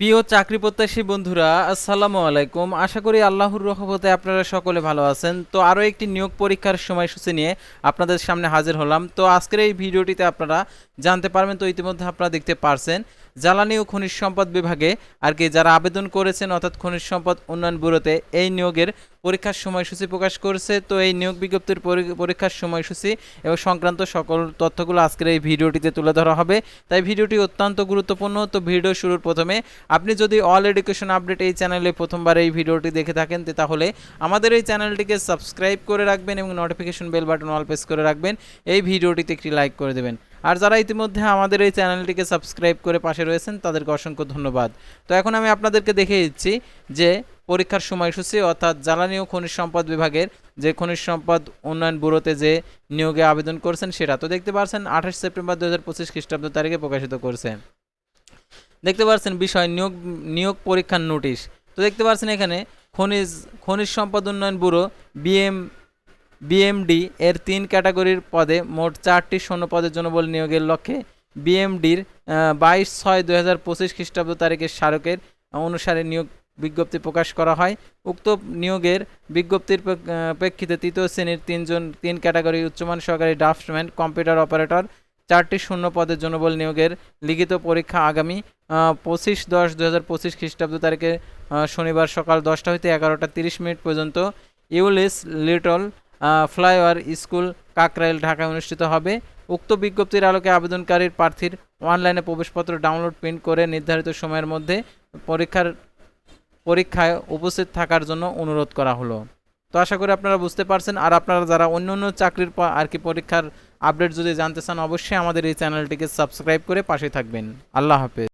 প্রিয় চাকরি প্রত্যাশী বন্ধুরা, আসসালামু আলাইকুম। আশা করি আল্লাহর রহমতে আপনারা সকলে ভালো আছেন। তো আরও একটি নিয়োগ পরীক্ষার সময়সূচি নিয়ে আপনাদের সামনে হাজির হলাম। তো আজকের এই ভিডিওটিতে আপনারা জানতে পারবেন, তো ইতিমধ্যে আপনারা দেখতে পারছেন, জ্বালানি ও খনিজ সম্পদ বিভাগে আর কি যারা আবেদন করেছেন, অর্থাৎ খনিজ সম্পদ উন্নয়ন ব্যুরোতে এই নিয়োগের পরীক্ষার সময়সূচি প্রকাশ করেছে। তো এই নিয়োগ বিজ্ঞপ্তির পরি- পরীক্ষার সময়সূচি এবং সংক্রান্ত সকল তথ্যগুলো আজকের এই ভিডিওটিতে তুলে ধরা হবে। তাই ভিডিওটি অত্যন্ত গুরুত্বপূর্ণ। তো ভিডিও শুরুর প্রথমে আপনি যদি অল এডুকেশন আপডেট এই চ্যানেলে প্রথমবার এই ভিডিওটি দেখে থাকেন তাহলে আমাদের এই চ্যানেলটিকে সাবস্ক্রাইব করে রাখবেন এবং notification bell button all press করে রাখবেন। এই ভিডিওটিতে একটি লাইক করে দেবেন। আর যারা ইতিমধ্যে আমাদের এই চ্যানেলটিকে সাবস্ক্রাইব করে পাশে রয়েছেন, তাদেরকে অসংখ্য ধন্যবাদ। তো এখন আমি আপনাদেরকে দেখিয়ে দিচ্ছি যে পরীক্ষার সময়সূচি অর্থাৎ জ্বালানি ও খনিজ সম্পদ বিভাগের যে খনিজ সম্পদ উন্নয়ন ব্যুরোতে যে নিয়োগে আবেদন করছেন সেটা তো দেখতে পাচ্ছেন আঠাশ সেপ্টেম্বর দু হাজার পঁচিশ খ্রিস্টাব্দ তারিখে প্রকাশিত করছে দেখতে পাচ্ছেন বিষয়, নিয়োগ নিয়োগ পরীক্ষার নোটিশ। তো দেখতে পাচ্ছেন এখানে খনিজ খনিজ সম্পদ উন্নয়ন ব্যুরো বিএম, বিএমডি এর তিন ক্যাটাগরির পদে মোট চারটি শূন্য পদের জন্য বল নিয়োগের লক্ষ্যে বিএমডির বাইশ ছয় দু হাজার পঁচিশ খ্রিস্টাব্দ তারিখের স্মারকের অনুসারে নিয়োগ বিজ্ঞপ্তি প্রকাশ করা হয়। উক্ত নিয়োগের বিজ্ঞপ্তির প্রেক- প্রেক্ষিতে তৃতীয় শ্রেণির তিনজন, তিন ক্যাটাগরি উচ্চমান সহকারী ড্রাফটম্যান কম্পিউটার অপারেটর, চারটি শূন্য পদের জন্য বল নিয়োগের লিখিত পরীক্ষা আগামী পঁচিশ দশ দু হাজার পঁচিশ খ্রিস্টাব্দ তারিখে শনিবার সকাল দশটা হইতে এগারোটা তিরিশ মিনিট পর্যন্ত ইউলিস লিটল ফ্লাইওভার স্কুল, কাকরাইল, ঢাকায় অনুষ্ঠিত হবে। উক্ত বিজ্ঞপ্তির আলোকে আবেদনকারীর প্রার্থীর অনলাইনে প্রবেশপত্র ডাউনলোড, প্রিন্ট করে নির্ধারিত সময়ের মধ্যে পরীক্ষার পরীক্ষায় উপস্থিত থাকার জন্য অনুরোধ করা হলো। তো আশা করি আপনারা বুঝতে পারছেন। আর আপনারা যারা অন্য অন্য চাকরির আর কি পরীক্ষার আপডেট যদি জানতে চান, অবশ্যই আমাদের এই চ্যানেলটিকে সাবস্ক্রাইব করে পাশে থাকবেন। আল্লাহ হাফেজ।